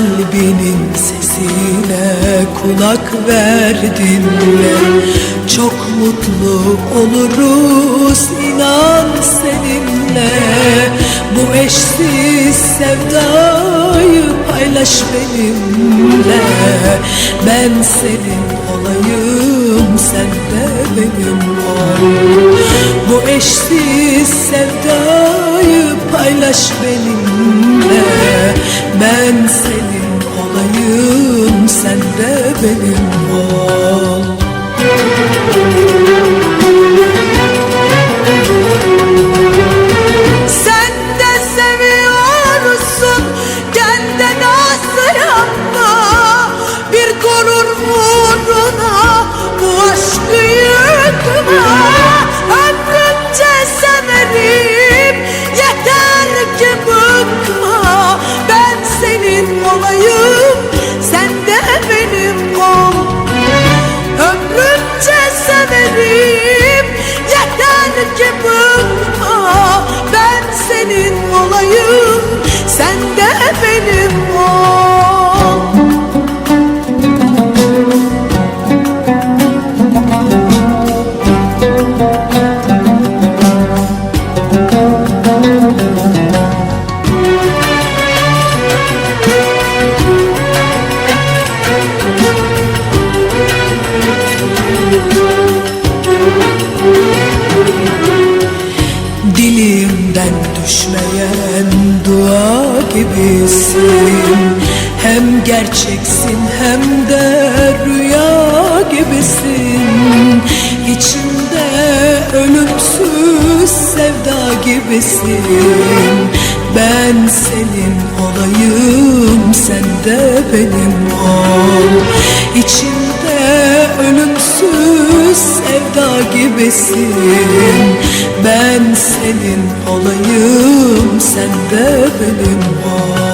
Kalbinin sesine kulak verdin mi? Çok mutlu oluruz inan seninle. Bu eşsiz sevdayı paylaş benimle. Ben senin olayım sen de benim ol Bu eşsiz sevdayı paylaş benimle Ben senin olayım sen de benim ol you prove düşmeyen dua gibisin. Hem gerçeksin hem de rüya gibisin. İçimde ölümsüz sevda gibisin. Ben senin olayım sen de benim ol. İçimde ölümsüz sevda gibisin senin olayım sen de benim ol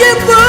Acı bu